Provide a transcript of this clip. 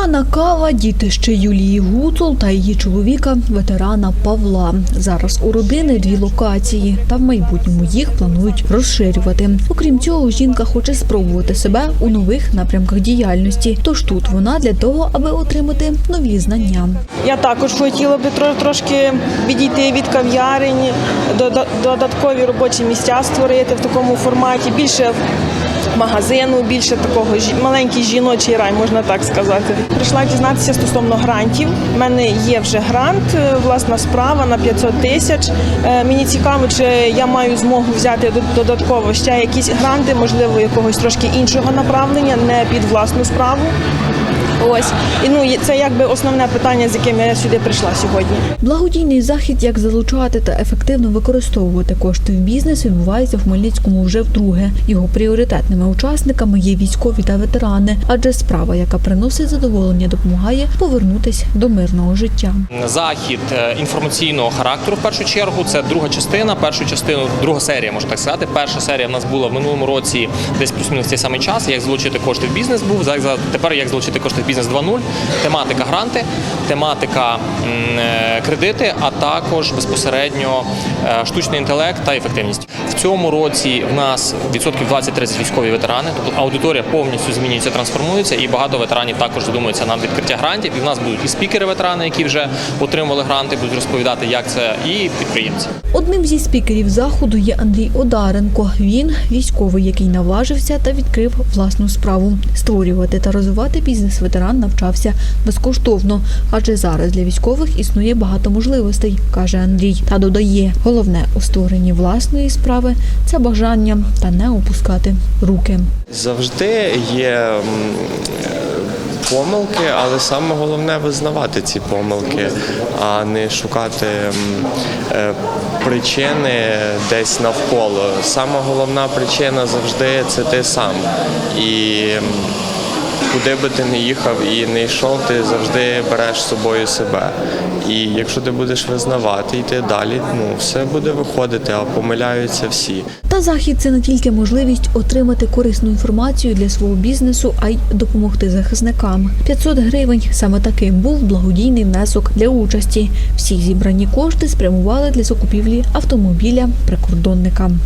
Кохана кава, дітище Юлії Гуцул та її чоловіка, ветерана Павла. Зараз у родини дві локації, та в майбутньому їх планують розширювати. Окрім цього, жінка хоче спробувати себе у нових напрямках діяльності. Тож тут вона для того, аби отримати нові знання. Я також хотіла би трошки відійти від кав'ярень, дода- додаткові робочі місця створити в такому форматі, більше магазину, більше такого маленький жіночий рай, можна так сказати. Прийшла дізнатися стосовно грантів. У мене є вже грант, е, власна справа на 500 тисяч. Е, Мені цікаво, чи я маю змогу взяти додатково ще якісь гранти, можливо, якогось трошки іншого направлення, не під власну справу. Ось і ну це якби основне питання, з яким я сюди прийшла сьогодні. Благодійний захід, як залучати та ефективно використовувати кошти в бізнес, відбувається в Хмельницькому вже вдруге. Його пріоритетними учасниками є військові та ветерани, адже справа, яка приносить задоволення, допомагає повернутись до мирного життя. Захід е, інформаційного характеру в першу чергу. Це друга частина. Першу частину, друга серія, можна так сказати. Перша серія в нас була в минулому році, десь плюс-мінус цей самий час. Як залучити кошти в бізнес був. Тепер як залучити кошти в бізнес 2.0. Тематика гранти, тематика е, кредити, а також безпосередньо е, штучний інтелект та ефективність. В цьому році в нас відсотків 20-30 військові ветерани. Тобто аудиторія повністю змінюється, трансформується, і багато ветеранів також задумуються над відкриття грантів. І в нас будуть і спікери ветерани, які вже отримали гранти, будуть розповідати, як це, і підприємці. Одним зі спікерів заходу є Андрій Одаренко. Він військовий, який наважився та відкрив власну справу. Створювати та розвивати бізнес ветеран навчався безкоштовно, адже зараз для військових існує багато можливостей, каже Андрій. Та додає, головне у створенні власної справи це бажання та не опускати руки. Завжди є помилки, але саме головне визнавати ці помилки, а не шукати е, причини десь навколо. Саме головна причина завжди це ти сам. І куди би ти не їхав і не йшов, ти завжди береш з собою себе. І якщо ти будеш визнавати, йти далі, ну все буде виходити, а помиляються всі. Та захід це не тільки можливість отримати корисну інформацію для свого бізнесу, а й допомогти захисникам. 500 гривень саме таким був благодійний внесок для участі. Всі зібрані кошти спрямували для закупівлі автомобіля прикордонникам.